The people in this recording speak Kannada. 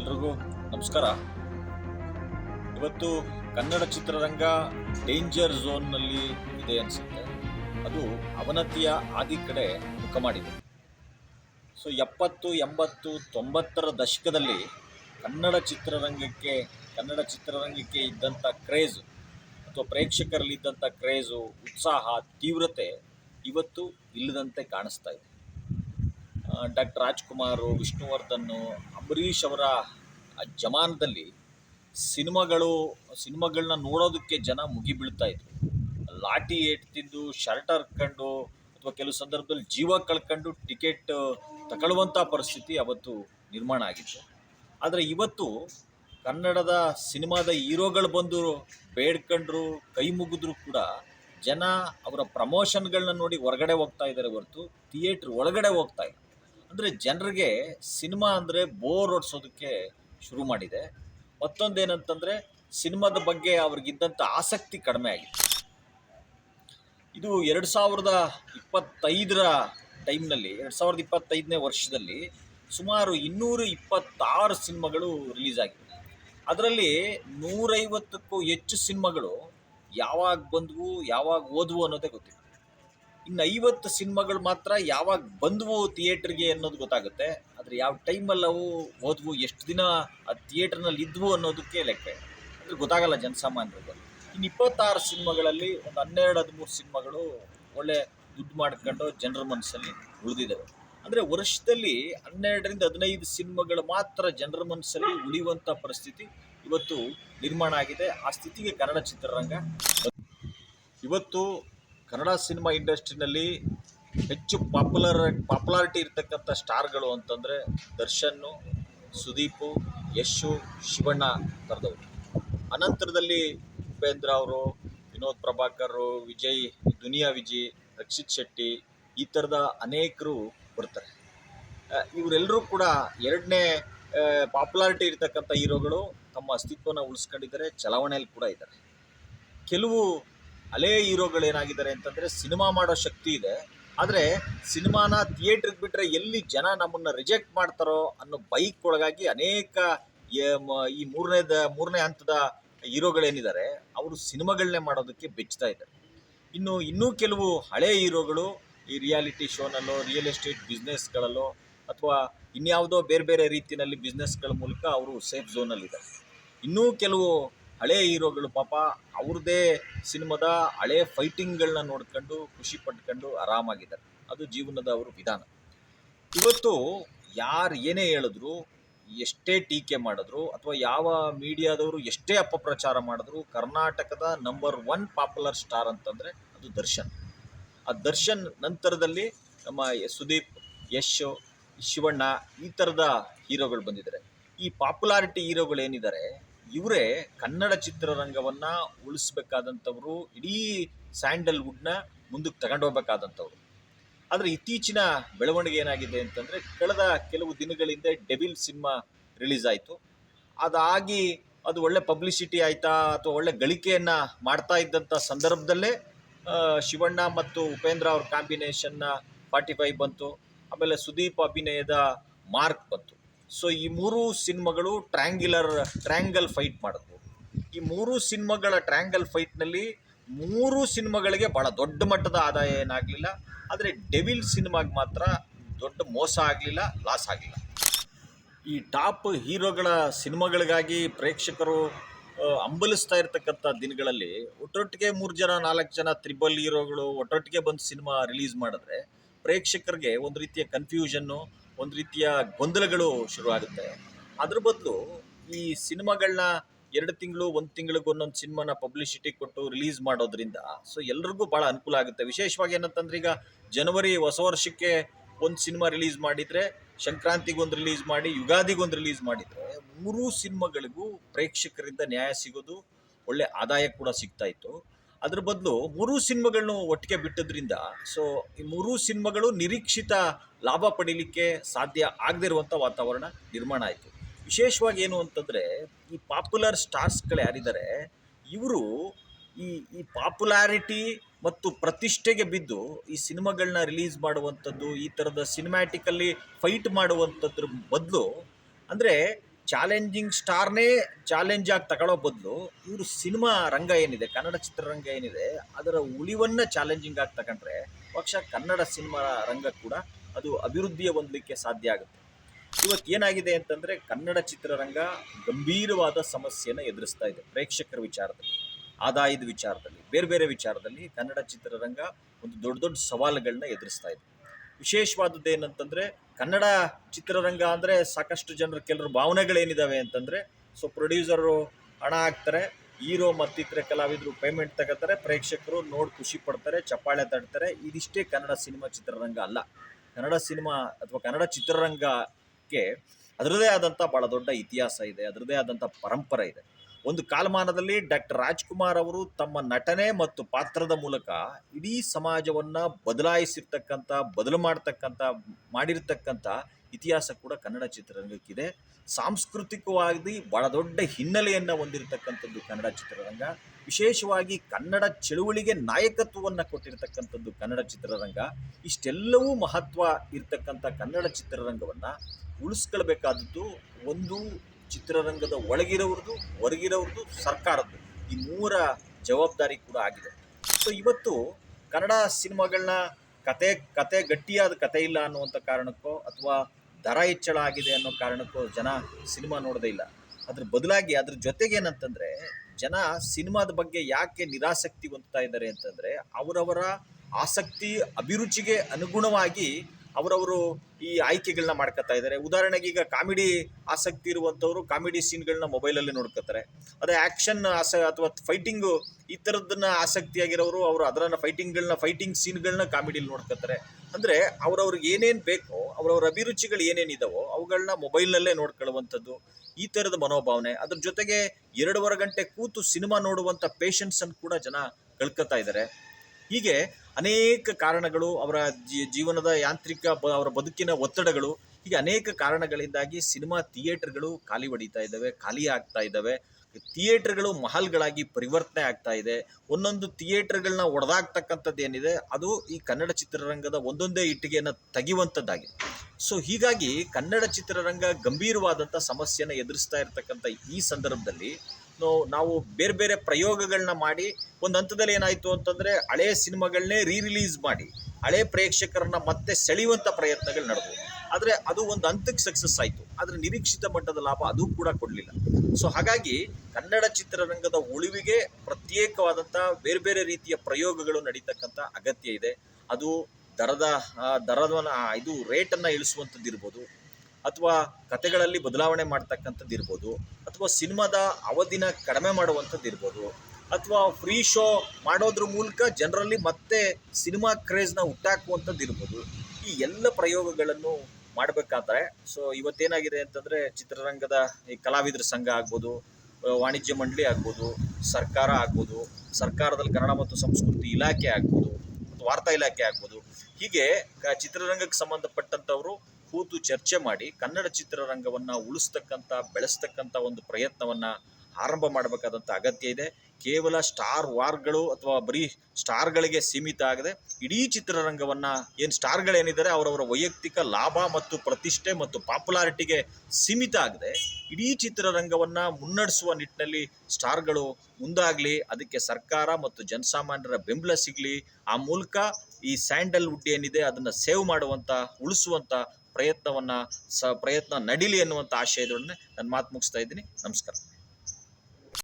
ಎಲ್ರಿಗೂ ನಮಸ್ಕಾರ. ಇವತ್ತು ಕನ್ನಡ ಚಿತ್ರರಂಗ ಡೇಂಜರ್ ಝೋನ್ನಲ್ಲಿ ಇದೆ ಅನಿಸುತ್ತೆ. ಅದು ಅವನತಿಯ ಆದಿ ಕಡೆ ಮುಖ ಮಾಡಿದೆ. ಸೊ ಎಪ್ಪತ್ತು, ಎಂಬತ್ತು, ತೊಂಬತ್ತರ ದಶಕದಲ್ಲಿ ಕನ್ನಡ ಚಿತ್ರರಂಗಕ್ಕೆ ಕನ್ನಡ ಚಿತ್ರರಂಗಕ್ಕೆ ಇದ್ದಂಥ ಕ್ರೇಜ್ ಅಥವಾ ಪ್ರೇಕ್ಷಕರಲ್ಲಿ ಇದ್ದಂಥ ಕ್ರೇಜು ಉತ್ಸಾಹ, ತೀವ್ರತೆ ಇವತ್ತು ಇಲ್ಲದಂತೆ ಕಾಣಿಸ್ತಾ ಇದೆ. ಡಾಕ್ಟರ್ ರಾಜ್ಕುಮಾರು, ವಿಷ್ಣುವರ್ಧನ್, ಅಂಬರೀಷ್ ಅವರ ಜಮಾನದಲ್ಲಿ ಸಿನಿಮಾಗಳು ಸಿನಿಮಾಗಳನ್ನ ನೋಡೋದಕ್ಕೆ ಜನ ಮುಗಿಬೀಳ್ತಾ ಇದ್ರು. ಲಾಠಿ ಏಟ್ತಿದ್ದು ಶರ್ಟ್ ಹರ್ಕೊಂಡು ಅಥವಾ ಕೆಲವು ಸಂದರ್ಭದಲ್ಲಿ ಜೀವ ಕಳ್ಕೊಂಡು ಟಿಕೆಟ್ ತಗೊಳ್ಳುವಂಥ ಪರಿಸ್ಥಿತಿ ಅವತ್ತು ನಿರ್ಮಾಣ ಆಗಿತ್ತು. ಆದರೆ ಇವತ್ತು ಕನ್ನಡದ ಸಿನಿಮಾದ ಹೀರೋಗಳು ಬಂದು ಬೇಡ್ಕೊಂಡ್ರು, ಕೈ ಮುಗಿದ್ರು ಕೂಡ ಜನ ಅವರ ಪ್ರಮೋಷನ್ಗಳನ್ನ ನೋಡಿ ಹೊರಗಡೆ ಹೋಗ್ತಾ ಇದ್ದಾರೆ ಹೊರತು, ಥಿಯೇಟ್ರ್ ಒಳಗಡೆ ಹೋಗ್ತಾ ಇಲ್ಲ. ಅಂದರೆ ಜನರಿಗೆ ಸಿನಿಮಾ ಅಂದರೆ ಬೋರ್ ಹೊಡ್ಸೋದಕ್ಕೆ ಶುರು ಮಾಡಿದೆ. ಮತ್ತೊಂದೇನಂತಂದರೆ ಸಿನಿಮಾದ ಬಗ್ಗೆ ಅವ್ರಿಗಿದ್ದಂಥ ಆಸಕ್ತಿ ಕಡಿಮೆ ಆಗಿದೆ ಇದು ಎರಡು ಸಾವಿರದ ಇಪ್ಪತ್ತೈದರ ಟೈಮ್ನಲ್ಲಿ, ಎರಡು ಸಾವಿರದ ಇಪ್ಪತ್ತೈದನೇ ವರ್ಷದಲ್ಲಿ ಸುಮಾರು ಇನ್ನೂರ ಇಪ್ಪತ್ತಾರು ಸಿನಿಮಾಗಳು ರಿಲೀಸ್ ಆಗಿವೆ. ಅದರಲ್ಲಿ ನೂರೈವತ್ತಕ್ಕೂ ಹೆಚ್ಚು ಸಿನಿಮಾಗಳು ಯಾವಾಗ ಬಂದವು, ಯಾವಾಗ ಓದ್ವು ಅನ್ನೋದೇ ಗೊತ್ತಿಲ್ಲ. ಇನ್ನು ಐವತ್ತು ಸಿನಿಮಾಗಳು ಮಾತ್ರ ಯಾವಾಗ ಬಂದವು ಥಿಯೇಟ್ರಿಗೆ ಅನ್ನೋದು ಗೊತ್ತಾಗುತ್ತೆ. ಆದರೆ ಯಾವ ಟೈಮಲ್ಲಿ ಅವು ಹೋದ್ವು, ಎಷ್ಟು ದಿನ ಆ ಥಿಯೇಟ್ರ್ನಲ್ಲಿ ಇದ್ವು ಅನ್ನೋದಕ್ಕೆ ಲೆಕ್ಕ. ಅಂದರೆ ಗೊತ್ತಾಗಲ್ಲ ಜನಸಾಮಾನ್ಯರಿಗೆ. ಇನ್ನು ಇಪ್ಪತ್ತಾರು ಸಿನಿಮಾಗಳಲ್ಲಿ ಒಂದು ಹನ್ನೆರಡು, ಹದಿಮೂರು ಸಿನಿಮಾಗಳು ಒಳ್ಳೆ ದುಡ್ಡು ಮಾಡ್ಕೊಂಡು ಜನರ ಮನಸ್ಸಲ್ಲಿ ಉಳಿದಿದ್ದಾವೆ. ಅಂದರೆ ವರ್ಷದಲ್ಲಿ ಹನ್ನೆರಡರಿಂದ ಹದಿನೈದು ಸಿನಿಮಾಗಳು ಮಾತ್ರ ಜನರ ಮನಸ್ಸಲ್ಲಿ ಉಳಿಯುವಂಥ ಪರಿಸ್ಥಿತಿ ಇವತ್ತು ನಿರ್ಮಾಣ ಆಗಿದೆ. ಆ ಸ್ಥಿತಿಗೆ ಕನ್ನಡ ಚಿತ್ರರಂಗ ಇವತ್ತು ಕನ್ನಡ ಸಿನಿಮಾ ಇಂಡಸ್ಟ್ರಿನಲ್ಲಿ ಹೆಚ್ಚು ಪಾಪ್ಯುಲರ್ ಪಾಪ್ಯುಲಾರಿಟಿ ಇರ್ತಕ್ಕಂಥ ಸ್ಟಾರ್ಗಳು ಅಂತಂದರೆ ದರ್ಶನ್ನು ಸುದೀಪು, ಯಶು, ಶಿವಣ್ಣ ಥರದವರು ಅನಂತರದಲ್ಲಿ ಉಪೇಂದ್ರ ಅವರು, ವಿನೋದ್ ಪ್ರಭಾಕರ್, ವಿಜಯ್, ದುನಿಯಾ ವಿಜಯ್ ರಕ್ಷಿತ್ ಶೆಟ್ಟಿ ಈ ಥರದ ಅನೇಕರು ಬರ್ತಾರೆ. ಇವರೆಲ್ಲರೂ ಕೂಡ ಎರಡನೇ ಪಾಪ್ಯುಲಾರಿಟಿ ಇರತಕ್ಕಂಥ ಹೀರೋಗಳು ತಮ್ಮ ಅಸ್ತಿತ್ವನ ಉಳಿಸ್ಕೊಂಡಿದ್ದಾರೆ, ಚಲಾವಣೆಯಲ್ಲಿ ಕೂಡ ಇದ್ದಾರೆ. ಕೆಲವು ಹಳೇ ಹೀರೋಗಳು ಏನಾಗಿದ್ದಾರೆ ಅಂತಂದರೆ ಸಿನಿಮಾ ಮಾಡೋ ಶಕ್ತಿ ಇದೆ. ಆದರೆ ಸಿನಿಮಾನ ಥಿಯೇಟ್ರಿಗೆ ಬಿಟ್ಟರೆ ಎಲ್ಲಿ ಜನ ನಮ್ಮನ್ನು ರಿಜೆಕ್ಟ್ ಮಾಡ್ತಾರೋ ಅನ್ನೋ ಬೈಕ್ ಒಳಗಾಗಿ ಅನೇಕ ಈ ಮೂರನೇದ, ಮೂರನೇ ಹಂತದ ಹೀರೋಗಳೇನಿದ್ದಾರೆ, ಅವರು ಸಿನಿಮಾಗಳನ್ನೇ ಮಾಡೋದಕ್ಕೆ ಬೆಚ್ಚತಾ ಇದ್ದಾರೆ. ಇನ್ನು, ಇನ್ನೂ ಕೆಲವು ಹಳೆ ಹೀರೋಗಳು, ಈ ರಿಯಾಲಿಟಿ ಶೋನಲ್ಲೋ, ರಿಯಲ್ ಎಸ್ಟೇಟ್ ಬಿಸ್ನೆಸ್ಗಳಲ್ಲೋ, ಅಥವಾ ಇನ್ಯಾವುದೋ ಬೇರೆ ಬೇರೆ ರೀತಿಯಲ್ಲಿ ಬಿಸ್ನೆಸ್ಗಳ ಮೂಲಕ ಅವರು ಸೇಫ್ ಝೋನಲ್ಲಿದ್ದಾರೆ. ಇನ್ನೂ ಕೆಲವು ಹಳೆ ಹೀರೋಗಳು ಪಾಪ ಅವ್ರದ್ದೇ ಸಿನಿಮಾದ ಹಳೆ ಫೈಟಿಂಗ್ಗಳನ್ನ ನೋಡ್ಕೊಂಡು ಖುಷಿ ಪಟ್ಕೊಂಡು ಆರಾಮಾಗಿದ್ದಾರೆ. ಅದು ಜೀವನದ ಅವ್ರ ವಿಧಾನ. ಇವತ್ತು ಯಾರು ಏನೇ ಹೇಳಿದ್ರು, ಎಷ್ಟೇ ಟೀಕೆ ಮಾಡಿದ್ರು, ಅಥವಾ ಯಾವ ಮೀಡಿಯಾದವರು ಎಷ್ಟೇ ಅಪಪ್ರಚಾರ ಮಾಡಿದ್ರು, ಕರ್ನಾಟಕದ ನಂಬರ್ ಒನ್ ಪಾಪ್ಯುಲರ್ ಸ್ಟಾರ್ ಅಂತಂದರೆ ಅದು ದರ್ಶನ್. ಆ ದರ್ಶನ್ ನಂತರದಲ್ಲಿ ನಮ್ಮ ಸುದೀಪ್, ಯಶ್, ಶಿವಣ್ಣ ಈ ಥರದ ಹೀರೋಗಳು ಬಂದಿದ್ದಾರೆ. ಈ ಪಾಪ್ಯುಲಾರಿಟಿ ಹೀರೋಗಳು ಏನಿದ್ದಾರೆ ಇವರೇ ಕನ್ನಡ ಚಿತ್ರರಂಗವನ್ನು ಉಳಿಸ್ಬೇಕಾದಂಥವ್ರು, ಇಡೀ ಸ್ಯಾಂಡಲ್ವುಡ್ನ ಮುಂದಕ್ಕೆ ತಗೊಂಡೋಗ್ಬೇಕಾದಂಥವ್ರು ಆದರೆ ಇತ್ತೀಚಿನ ಬೆಳವಣಿಗೆ ಏನಾಗಿದೆ ಅಂತಂದರೆ, ಕಳೆದ ಕೆಲವು ದಿನಗಳಿಂದ ಡೆಬಿಲ್ ಸಿನಿಮಾ ರಿಲೀಸ್ ಆಯಿತು. ಅದಾಗಿ ಅದು ಒಳ್ಳೆ ಪಬ್ಲಿಸಿಟಿ ಆಯಿತಾ ಅಥವಾ ಒಳ್ಳೆ ಗಳಿಕೆಯನ್ನು ಮಾಡ್ತಾ ಇದ್ದಂಥ ಸಂದರ್ಭದಲ್ಲೇ ಶಿವಣ್ಣ ಮತ್ತು ಉಪೇಂದ್ರ ಅವ್ರ ಕಾಂಬಿನೇಷನ್ನ ಫಾರ್ಟಿ ಫೈವ್ ಬಂತು. ಆಮೇಲೆ ಸುದೀಪ್ ಅಭಿನಯದ ಮಾರ್ಕ್ ಬಂತು. ಸೊ ಈ ಮೂರು ಸಿನಿಮಾಗಳು ಟ್ರ್ಯಾಂಗ್ಯುಲರ್ ಟ್ರ್ಯಾಂಗಲ್ ಫೈಟ್ ಮಾಡಿದ್ವು ಈ ಮೂರು ಸಿನಿಮಾಗಳ ಟ್ರ್ಯಾಂಗಲ್ ಫೈಟ್ನಲ್ಲಿ ಮೂರು ಸಿನಿಮಾಗಳಿಗೆ ಭಾಳ ದೊಡ್ಡ ಮಟ್ಟದ ಆದಾಯ ಏನಾಗಲಿಲ್ಲ. ಆದರೆ ಡೆವಿಲ್ ಸಿನಿಮಾಗೆ ಮಾತ್ರ ದೊಡ್ಡ ಮೋಸ ಆಗಲಿಲ್ಲ ಲಾಸ್ ಆಗಲಿಲ್ಲ. ಈ ಟಾಪ್ ಹೀರೋಗಳ ಸಿನಿಮಾಗಳಿಗಾಗಿ ಪ್ರೇಕ್ಷಕರು ಅಂಬಲಿಸ್ತಾ ಇರತಕ್ಕಂಥ ದಿನಗಳಲ್ಲಿ ಒಟ್ಟೊಟ್ಟಿಗೆ ಮೂರು ಜನ, ನಾಲ್ಕು ಜನ ತ್ರಿಬಲ್ ಹೀರೋಗಳು ಒಟ್ಟೊಟ್ಟಿಗೆ ಬಂದು ಸಿನಿಮಾ ರಿಲೀಸ್ ಮಾಡಿದ್ರೆ ಪ್ರೇಕ್ಷಕರಿಗೆ ಒಂದು ರೀತಿಯ ಕನ್ಫ್ಯೂಷನ್ನು ಒಂದು ರೀತಿಯ ಗೊಂದಲಗಳು ಶುರುವಾಗುತ್ತೆ. ಅದ್ರ ಬದಲು ಈ ಸಿನಿಮಾಗಳನ್ನ ಎರಡು ತಿಂಗಳು, ಒಂದು ತಿಂಗಳಿಗೆ ಒಂದೊಂದು ಸಿನಿಮಾನ ಪಬ್ಲಿಸಿಟಿ ಕೊಟ್ಟು ರಿಲೀಸ್ ಮಾಡೋದ್ರಿಂದ ಸೊ ಎಲ್ರಿಗೂ ಭಾಳ ಅನುಕೂಲ ಆಗುತ್ತೆ. ವಿಶೇಷವಾಗಿ ಏನಂತಂದ್ರೆ ಈಗ ಜನವರಿ ಹೊಸ ವರ್ಷಕ್ಕೆ ಒಂದು ಸಿನಿಮಾ ರಿಲೀಸ್ ಮಾಡಿದರೆ ಸಂಕ್ರಾಂತಿಗೊಂದು ರಿಲೀಸ್ ಮಾಡಿ ಯುಗಾದಿಗೊಂದು ರಿಲೀಸ್ ಮಾಡಿದರೆ ಮೂರೂ ಸಿನಿಮಾಗಳಿಗೂ ಪ್ರೇಕ್ಷಕರಿಂದ ನ್ಯಾಯ ಸಿಗೋದು, ಒಳ್ಳೆ ಆದಾಯ ಕೂಡ ಸಿಗ್ತಾ ಇತ್ತು. ಅದ್ರ ಬದಲು ಮೂರೂ ಸಿನಿಮಾಗಳನ್ನು ಒಟ್ಟಿಗೆ ಬಿಟ್ಟದ್ರಿಂದ ಸೊ ಈ ಮೂರೂ ಸಿನಿಮಾಗಳು ನಿರೀಕ್ಷಿತ ಲಾಭ ಪಡೀಲಿಕ್ಕೆ ಸಾಧ್ಯ ಆಗದಿರುವಂಥ ವಾತಾವರಣ ನಿರ್ಮಾಣ ಆಯಿತು. ವಿಶೇಷವಾಗಿ ಏನು ಅಂತಂದರೆ, ಈ ಪಾಪ್ಯುಲರ್ ಸ್ಟಾರ್ಸ್ಗಳು ಯಾರಿದ್ದಾರೆ, ಇವರು ಈ ಈ ಪಾಪ್ಯುಲಾರಿಟಿ ಮತ್ತು ಪ್ರತಿಷ್ಠೆಗೆ ಬಿದ್ದು ಈ ಸಿನಿಮಾಗಳನ್ನ ರಿಲೀಸ್ ಮಾಡುವಂಥದ್ದು, ಈ ಥರದ ಸಿನಿಮ್ಯಾಟಿಕಲ್ಲಿ ಫೈಟ್ ಮಾಡುವಂಥದ್ರ ಬದಲು, ಅಂದರೆ ಚಾಲೆಂಜಿಂಗ್ ಸ್ಟಾರ್ನೇ ಚಾಲೆಂಜ್ ಆಗಿ ತಗೊಳ್ಳೋ ಬದಲು ಇವರು ಸಿನಿಮಾ ರಂಗ ಏನಿದೆ, ಕನ್ನಡ ಚಿತ್ರರಂಗ ಏನಿದೆ, ಅದರ ಉಳಿವನ್ನ ಚಾಲೆಂಜಿಂಗ್ ಆಗಿ ತಗೊಂಡ್ರೆ ಪಕ್ಷ ಕನ್ನಡ ಸಿನಿಮಾ ರಂಗ ಕೂಡ ಅದು ಅಭಿವೃದ್ಧಿಯ ಹೊಂದಲಿಕ್ಕೆ ಸಾಧ್ಯ ಆಗುತ್ತೆ. ಇವತ್ತು ಏನಾಗಿದೆ ಅಂತಂದ್ರೆ ಕನ್ನಡ ಚಿತ್ರರಂಗ ಗಂಭೀರವಾದ ಸಮಸ್ಯೆನ ಎದುರಿಸ್ತಾ ಇದೆ ಪ್ರೇಕ್ಷಕರ ವಿಚಾರದಲ್ಲಿ, ಆದಾಯದ ವಿಚಾರದಲ್ಲಿ, ಬೇರೆ ಬೇರೆ ವಿಚಾರದಲ್ಲಿ ಕನ್ನಡ ಚಿತ್ರರಂಗ ಒಂದು ದೊಡ್ಡ ದೊಡ್ಡ ಸವಾಲುಗಳನ್ನ ಎದುರಿಸ್ತಾ ಇದೆ. ವಿಶೇಷವಾದದ್ದು ಏನಂತಂದ್ರೆ ಕನ್ನಡ ಚಿತ್ರರಂಗ ಅಂದರೆ ಸಾಕಷ್ಟು ಜನರು, ಕೆಲವರು ಭಾವನೆಗಳೇನಿದ್ದಾವೆ ಅಂತಂದರೆ ಸೊ ಪ್ರೊಡ್ಯೂಸರು ಹಣ ಹಾಕ್ತಾರೆ, ಹೀರೋ ಮತ್ತಿತರ ಕಲಾವಿದರು ಪೇಮೆಂಟ್ ತಗೋತಾರೆ, ಪ್ರೇಕ್ಷಕರು ನೋಡಿ ಖುಷಿ ಪಡ್ತಾರೆ, ಚಪ್ಪಾಳೆ ತಡ್ತಾರೆ ಇದಿಷ್ಟೇ ಕನ್ನಡ ಸಿನಿಮಾ ಚಿತ್ರರಂಗ ಅಲ್ಲ. ಕನ್ನಡ ಸಿನಿಮಾ ಅಥವಾ ಕನ್ನಡ ಚಿತ್ರರಂಗಕ್ಕೆ ಅದರದೇ ಆದಂಥ ಭಾಳ ದೊಡ್ಡ ಇತಿಹಾಸ ಇದೆ ಅದರದೇ ಆದಂಥ ಪರಂಪರೆ ಇದೆ. ಒಂದು ಕಾಲಮಾನದಲ್ಲಿ ಡಾಕ್ಟರ್ ರಾಜ್ಕುಮಾರ್ ಅವರು ತಮ್ಮ ನಟನೆ ಮತ್ತು ಪಾತ್ರದ ಮೂಲಕ ಇಡೀ ಸಮಾಜವನ್ನ ಬದಲಾಯಿಸಿರ್ತಕ್ಕಂಥ, ಬದಲು ಮಾಡ್ತಕ್ಕಂಥ, ಮಾಡಿರ್ತಕ್ಕಂಥ ಇತಿಹಾಸ ಕೂಡ ಕನ್ನಡ ಚಿತ್ರರಂಗಕ್ಕಿದೆ. ಸಾಂಸ್ಕೃತಿಕವಾಗಿ ಬಹಳ ದೊಡ್ಡ ಹಿನ್ನೆಲೆಯನ್ನು ಹೊಂದಿರತಕ್ಕಂಥದ್ದು ಕನ್ನಡ ಚಿತ್ರರಂಗ. ವಿಶೇಷವಾಗಿ ಕನ್ನಡ ಚಳುವಳಿಗೆ ನಾಯಕತ್ವವನ್ನು ಕೊಟ್ಟಿರತಕ್ಕಂಥದ್ದು ಕನ್ನಡ ಚಿತ್ರರಂಗ. ಇಷ್ಟೆಲ್ಲವೂ ಮಹತ್ವ ಇರತಕ್ಕಂಥ ಕನ್ನಡ ಚಿತ್ರರಂಗವನ್ನು ಉಳಿಸ್ಕೊಳ್ಬೇಕಾದದ್ದು ಒಂದು ಚಿತ್ರರಂಗದ ಒಳಗಿರೋರ್ದು, ಹೊರಗಿರೋರ್ದು ಸರ್ಕಾರದ್ದು. ಈ ಮೂರ ಜವಾಬ್ದಾರಿ ಕೂಡ ಆಗಿದೆ. ಸೊ ಇವತ್ತು ಕನ್ನಡ ಸಿನಿಮಾಗಳನ್ನ ಕತೆ ಕತೆ ಗಟ್ಟಿಯಾದ ಕತೆ ಇಲ್ಲ ಅನ್ನುವಂಥ ಕಾರಣಕ್ಕೋ ಅಥವಾ ದರ ಹೆಚ್ಚಳ ಆಗಿದೆ ಅನ್ನೋ ಕಾರಣಕ್ಕೋ ಜನ ಸಿನಿಮಾ ನೋಡೋದೇ ಇಲ್ಲ. ಅದ್ರ ಬದಲಾಗಿ ಅದ್ರ ಜೊತೆಗೆ ಏನಂತಂದ್ರೆ ಜನ ಸಿನಿಮಾದ ಬಗ್ಗೆ ಯಾಕೆ ನಿರಾಸಕ್ತಿ ಹೊಂದ್ತಾ ಇದ್ದಾರೆ ಅಂತಂದ್ರೆ, ಅವರವರ ಆಸಕ್ತಿ, ಅಭಿರುಚಿಗೆ ಅನುಗುಣವಾಗಿ ಅವರವರು ಈ ಆಯ್ಕೆಗಳನ್ನ ಮಾಡ್ಕೊತಾ ಇದ್ದಾರೆ. ಉದಾಹರಣೆಗೆ ಈಗ ಕಾಮಿಡಿ ಆಸಕ್ತಿ ಇರುವಂಥವ್ರು ಕಾಮಿಡಿ ಸೀನ್ಗಳನ್ನ ಮೊಬೈಲಲ್ಲಿ ನೋಡ್ಕೋತಾರೆ. ಅದೇ ಆ್ಯಕ್ಷನ್ ಆಸ ಅಥವಾ ಫೈಟಿಂಗು ಈ ಥರದ್ದನ್ನ ಆಸಕ್ತಿಯಾಗಿರೋರು ಅವರು ಅದರನ್ನ ಫೈಟಿಂಗ್ಗಳನ್ನ, ಫೈಟಿಂಗ್ ಸೀನ್ಗಳನ್ನ ಕಾಮಿಡಿಲಿ ನೋಡ್ಕೋತಾರೆ. ಅಂದರೆ ಅವ್ರವ್ರಿಗೆ ಏನೇನು ಬೇಕೋ, ಅವ್ರವ್ರ ಅಭಿರುಚಿಗಳು ಏನೇನಿದಾವೋ ಅವುಗಳನ್ನ ಮೊಬೈಲ್ನಲ್ಲೇ ನೋಡ್ಕೊಳ್ಳುವಂಥದ್ದು ಈ ಥರದ ಮನೋಭಾವನೆ. ಅದ್ರ ಜೊತೆಗೆ ಎರಡೂವರೆ ಗಂಟೆ ಕೂತು ಸಿನಿಮಾ ನೋಡುವಂಥ ಪೇಷನ್ಸನ್ನು ಕೂಡ ಜನ ಕಳ್ಕೊತಾ ಇದ್ದಾರೆ. ಹೀಗೆ ಅನೇಕ ಕಾರಣಗಳು ಅವರ ಜೀವನದ ಯಾಂತ್ರಿಕ ಅವರ ಬದುಕಿನ ಒತ್ತಡಗಳು, ಹೀಗೆ ಅನೇಕ ಕಾರಣಗಳಿಂದಾಗಿ ಸಿನಿಮಾ ಥಿಯೇಟರ್ಗಳು ಖಾಲಿ ಹೊಡಿತಾ ಇದ್ದಾವೆ, ಖಾಲಿ ಆಗ್ತಾ ಇದ್ದಾವೆ. ಥಿಯೇಟರ್ಗಳು ಮಹಲ್ಗಳಾಗಿ ಪರಿವರ್ತನೆ ಆಗ್ತಾ ಇದೆ. ಒಂದೊಂದು ಥಿಯೇಟರ್ಗಳನ್ನ ಒಡೆದಾಗ್ತಕ್ಕಂಥದ್ದು ಏನಿದೆ, ಅದು ಈ ಕನ್ನಡ ಚಿತ್ರರಂಗದ ಒಂದೊಂದೇ ಇಟ್ಟಿಗೆಯನ್ನು ತೆಗೆಯುವಂಥದ್ದಾಗಿದೆ ಸೊ, ಹೀಗಾಗಿ ಕನ್ನಡ ಚಿತ್ರರಂಗ ಗಂಭೀರವಾದಂಥ ಸಮಸ್ಯೆಯನ್ನು ಎದುರಿಸ್ತಾ ಇರತಕ್ಕಂಥ ಈ ಸಂದರ್ಭದಲ್ಲಿ ನಾವು- ನಾವು ಬೇರೆ ಬೇರೆ ಪ್ರಯೋಗಗಳನ್ನ ಮಾಡಿ, ಒಂದು ಹಂತದಲ್ಲಿ ಏನಾಯಿತು ಅಂತಂದರೆ ಹಳೆ ಸಿನಿಮಾಗಳನ್ನೇ ರೀ ರಿಲೀಸ್ ಮಾಡಿ, ಹಳೆ ಪ್ರೇಕ್ಷಕರನ್ನ ಮತ್ತೆ ಸೆಳೆಯುವಂಥ ಪ್ರಯತ್ನಗಳು ನಡೆದವು. ಆದರೆ ಅದು ಒಂದು ಹಂತಕ್ಕೆ ಸಕ್ಸಸ್ ಆಯಿತು. ಆದರೆ ನಿರೀಕ್ಷಿತ ಮಟ್ಟದ ಲಾಭ ಅದು ಕೂಡ ಕೊಡಲಿಲ್ಲ. ಸೊ ಹಾಗಾಗಿ ಕನ್ನಡ ಚಿತ್ರರಂಗದ ಉಳಿವಿಗೆ ಪ್ರತ್ಯೇಕವಾದಂಥ ಬೇರೆ ಬೇರೆ ರೀತಿಯ ಪ್ರಯೋಗಗಳು ನಡೀತಕ್ಕಂಥ ಅಗತ್ಯ ಇದೆ. ಅದು ದರದ ದರವನ್ನು ಇದು ರೇಟನ್ನು ಇಳಿಸುವಂಥದ್ದು ಇರ್ಬೋದು ಅಥವಾ ಕತೆಗಳಲ್ಲಿ ಬದಲಾವಣೆ ಮಾಡ್ತಕ್ಕಂಥದ್ದು ಇರ್ಬೋದು, ಅಥವಾ ಸಿನಿಮಾದ ಅವಧಿನ ಕಡಿಮೆ ಮಾಡುವಂಥದ್ದು ಇರ್ಬೋದು, ಅಥವಾ ಫ್ರೀ ಶೋ ಮಾಡೋದ್ರ ಮೂಲಕ ಜನರಲ್ಲಿ ಮತ್ತೆ ಸಿನಿಮಾ ಕ್ರೇಜ್ನ ಹುಟ್ಟಾಕುವಂಥದ್ದು ಇರ್ಬೋದು, ಈ ಎಲ್ಲ ಪ್ರಯೋಗಗಳನ್ನು ಮಾಡಬೇಕಾದ್ರೆ ಸೊ ಇವತ್ತೇನಾಗಿದೆ ಅಂತಂದರೆ ಚಿತ್ರರಂಗದ ಈ ಕಲಾವಿದರ ಸಂಘ ಆಗ್ಬೋದು, ವಾಣಿಜ್ಯ ಮಂಡಳಿ ಆಗ್ಬೋದು, ಸರ್ಕಾರ ಆಗ್ಬೋದು, ಸರ್ಕಾರದಲ್ಲಿ ಕನ್ನಡ ಮತ್ತು ಸಂಸ್ಕೃತಿ ಇಲಾಖೆ ಆಗ್ಬೋದು ಮತ್ತು ವಾರ್ತಾ ಇಲಾಖೆ ಆಗ್ಬೋದು, ಹೀಗೆ ಚಿತ್ರರಂಗಕ್ಕೆ ಸಂಬಂಧಪಟ್ಟಂಥವರು ಕೂತು ಚರ್ಚೆ ಮಾಡಿ ಕನ್ನಡ ಚಿತ್ರರಂಗವನ್ನು ಉಳಿಸ್ತಕ್ಕಂಥ, ಬೆಳೆಸ್ತಕ್ಕಂಥ ಒಂದು ಪ್ರಯತ್ನವನ್ನು ಆರಂಭ ಮಾಡಬೇಕಾದಂಥ ಅಗತ್ಯ ಇದೆ. ಕೇವಲ ಸ್ಟಾರ್ ವಾರ್ಗಳು ಅಥವಾ ಬರೀ ಸ್ಟಾರ್ಗಳಿಗೆ ಸೀಮಿತ ಆಗದೆ ಇಡೀ ಚಿತ್ರರಂಗವನ್ನು ಏನು ಸ್ಟಾರ್ಗಳೇನಿದ್ದಾರೆ ಅವರವರ ವೈಯಕ್ತಿಕ ಲಾಭ ಮತ್ತು ಪ್ರತಿಷ್ಠೆ ಮತ್ತು ಪಾಪ್ಯುಲಾರಿಟಿಗೆ ಸೀಮಿತ ಆಗದೆ ಇಡೀ ಚಿತ್ರರಂಗವನ್ನು ಮುನ್ನಡೆಸುವ ನಿಟ್ಟಿನಲ್ಲಿ ಸ್ಟಾರ್ಗಳು ಮುಂದಾಗಲಿ, ಅದಕ್ಕೆ ಸರ್ಕಾರ ಮತ್ತು ಜನಸಾಮಾನ್ಯರ ಬೆಂಬಲ ಸಿಗಲಿ, ಆ ಮೂಲಕ ಈ ಸ್ಯಾಂಡಲ್ವುಡ್ ಏನಿದೆ ಅದನ್ನು ಸೇವ್ ಮಾಡುವಂಥ ಉಳಿಸುವಂಥ ಪ್ರಯತ್ನವನ್ನು ಸ ಪ್ರಯತ್ನ ನಡೀಲಿ ಅನ್ನುವಂಥ ಆಶಯದೊಡನೆ ನಾನು ಮಾತು ಮುಗಿಸ್ತಾ ಇದ್ದೀನಿ. ನಮಸ್ಕಾರ.